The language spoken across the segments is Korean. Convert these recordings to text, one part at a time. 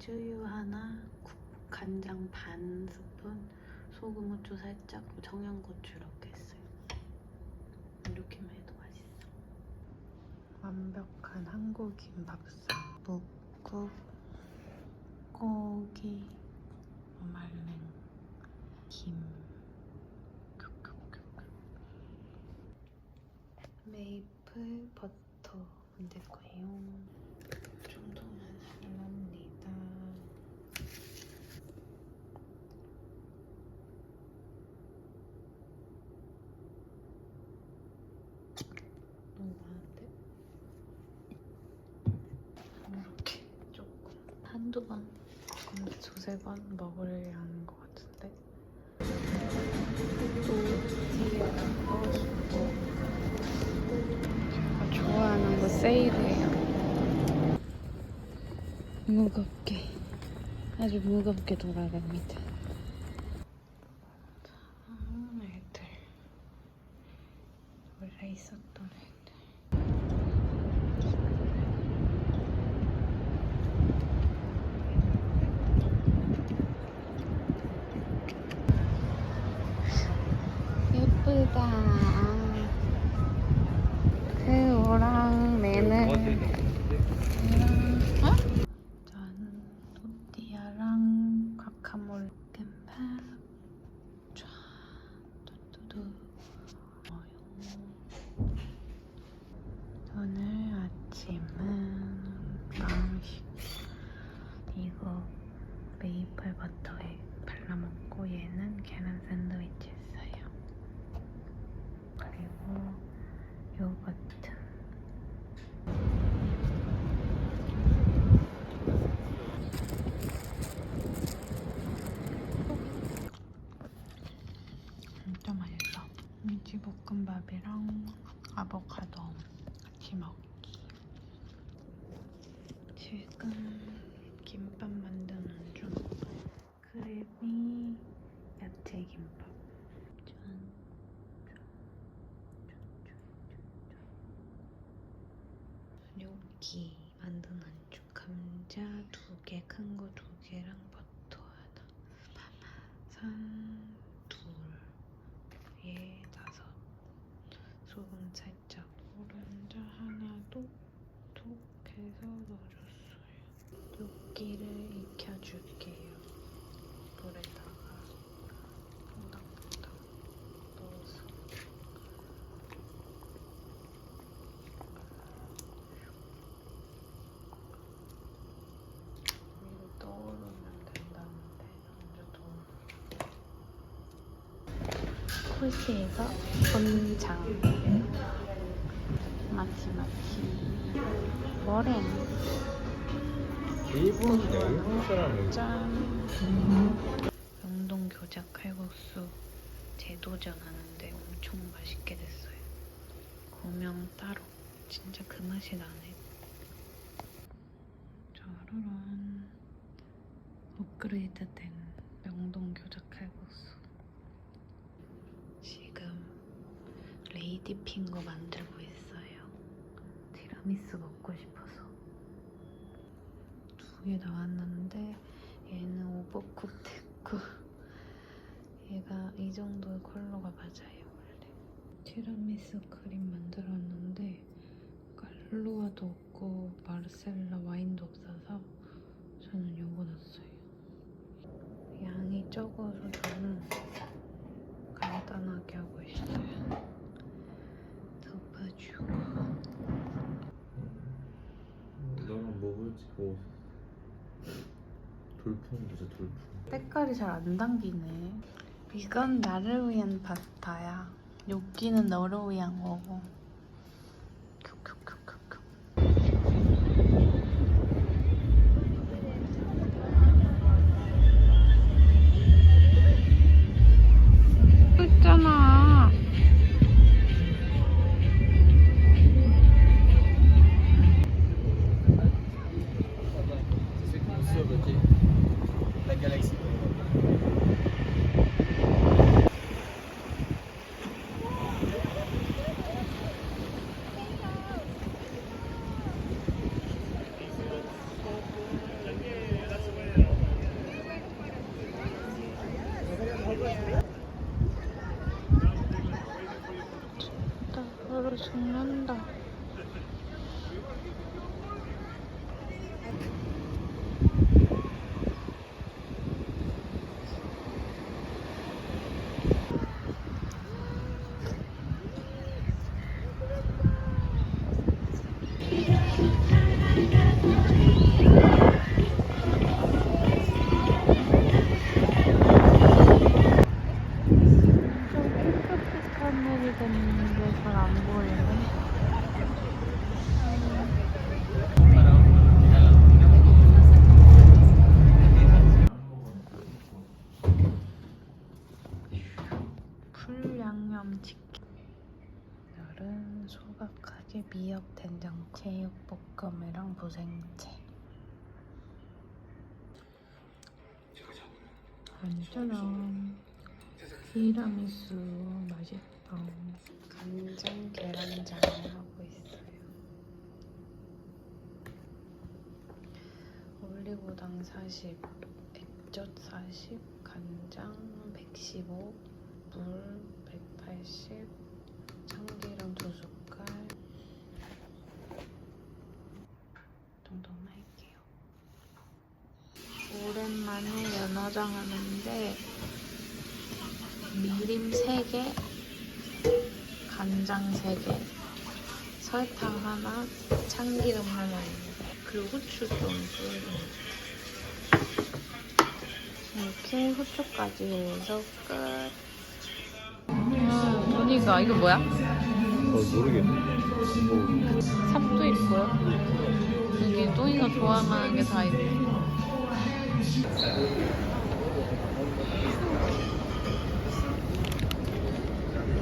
쯔유 하나, 국- 간장 반 스푼, 소금, 후추 살짝, 청양고추 이렇게 했어요. 이렇게만 해도 맛있어. 완벽한 한국인 밥상. 묵국, 고기, 말랭, 김. 메이플 버터 만들 거예요. 이 정도만 할랍니다. 너무 많은데? 이렇게 조금 한두 번, 두세 번 먹으려는 것 같은데. 또 뒤에 넣어주고 제가 좋아하는 거 세일해요. 무겁게 아주 무겁게 돌아갑니다. 자, 애들 원래 있었던 애들. 예쁘다. 새우랑 매는 어? 저는 토띠아랑 과카몰 쫙 뚜뚜두 어요. 오늘 아침은 빵식 이거 메이플 버터에 발라먹고 얘는 계란 샌드위치 했어요. 그리고 요거트 진짜 맛있어. 김치볶음밥이랑 아보카도 같이 먹기. 지금 김밥 만드는 중. 크래비 야채 김밥. 짠. gnocchi 만드는 중. 감자 두 개, 큰 거 두 개랑 버터 하나. 파마산 둘. 얘 다섯. 소금 살짝. 노른자 하나도 톡 넣어줬어요. 육기를 익혀줄게요. 물에다가 퐁당퐁당 넣어서 위로 떠오르면 된다는데 먼저 떠오르 코시에서 본장 마치 마치 머랭 일본 일본 사람은 짠. 영동 교자 칼국수 재도전 하는데 엄청 맛있게 됐어요. 고명 따로. 진짜 그 맛이 나네. 짜르란. 업그레이드된 명동 교자 칼국수. 지금 레이디 핑거 만들고 티라미수 먹고 싶어서. 두 개 나왔는데 얘는 됐고 얘가 이 정도의 컬러가 맞아요 원래. 티라미수 크림 만들었는데 깔루아도 없고 마르셀라 와인도 없어서 저는 요거 넣었어요. 양이 적어서 저는 간단하게 하고 있어요. 덮어주고 먹을지 뭐 돌풍 보자 돌풍 색깔이 잘 안 당기네. 이건 나를 위한 파스타야. 여기는 너를 위한 거고. technology like Galaxy. 죽는다. 미역 된장 제육볶음이랑 무생채. 안짜랑 티라미수 맛있다. 간장 계란장 하고 있어요. 올리고당 40, 액젓 40, 간장 115, 물 180, 참기름 2숟갈 정도만 할게요. 오랜만에 연어장 하는데 미림 3개, 간장 3개, 설탕 하나, 참기름 하나입니다. 그리고 후추 좀. 이렇게 후추까지 해서 끝. 아, 돈이가 이거 뭐야? 어, 모르겠네. 뭐, 삽도 있고요. 여기 또이가 좋아하는 게 다 있네.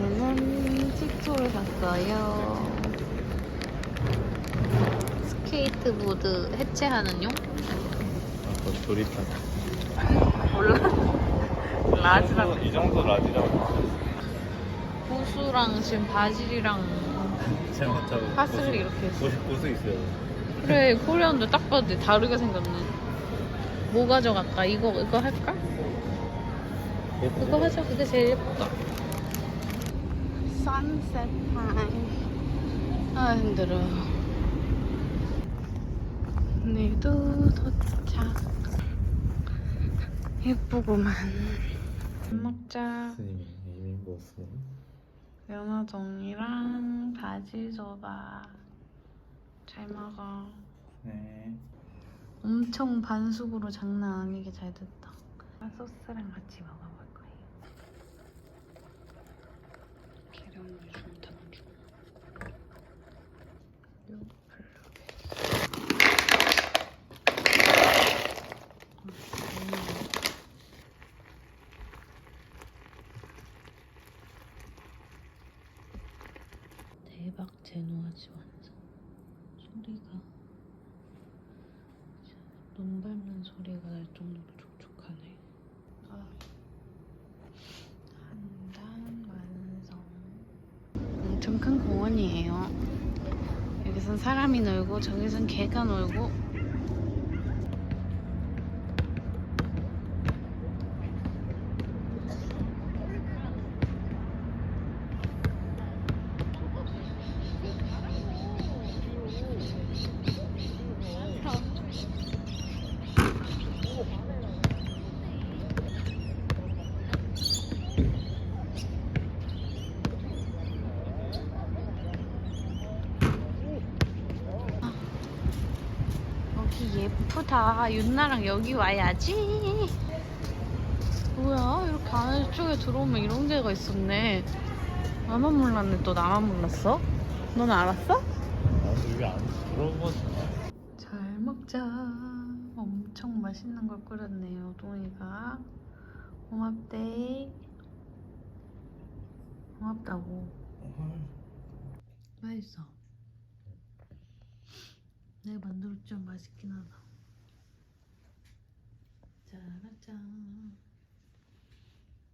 얘는 틱토를 샀어요. 스케이트보드 해체하는 용? 아까 조립한. 몰라. 라지라고. 이 정도 라지라고. 고수랑 지금 바질이랑 제목하고. 파슬리 이렇게 고수 있어요. 그래 코리안도 딱 봐도 다르게 생겼네. 뭐 가져갈까? 이거 이거 할까? 그거 하자. 그게 제일 예쁘다. 선셋 타임. 아 힘들어. 오늘도 도착. 예쁘구만. 밥 먹자. 스님이 이미 먹었어. 연어종이랑 바지소바. 잘 먹어. 네. 엄청 반숙으로 장난 아니게 잘 됐다. 소스랑 같이 먹어볼 거예요. 계란물 좀 담아줘. 요 블루베리. 음. 대박 제노아지 완성. 소리가 소리가 날 정도로 촉촉하네. 아. 한단 완성. 엄청 큰 공원이에요. 여기선 사람이 놀고 저기선 개가 놀고. 여기 예쁘다. 윤나랑 여기 와야지. 뭐야? 이렇게 안쪽에 들어오면 이런 데가 있었네. 나만 몰랐네. 또 나만 몰랐어? 넌 알았어? 나도 여기 안 들어보지. 잘 먹자. 엄청 맛있는 걸 끓였네요, 동이가. 고맙대. 고맙다고. 맛있어. 내가 만들었지만 맛있긴 하다. 짜라짠.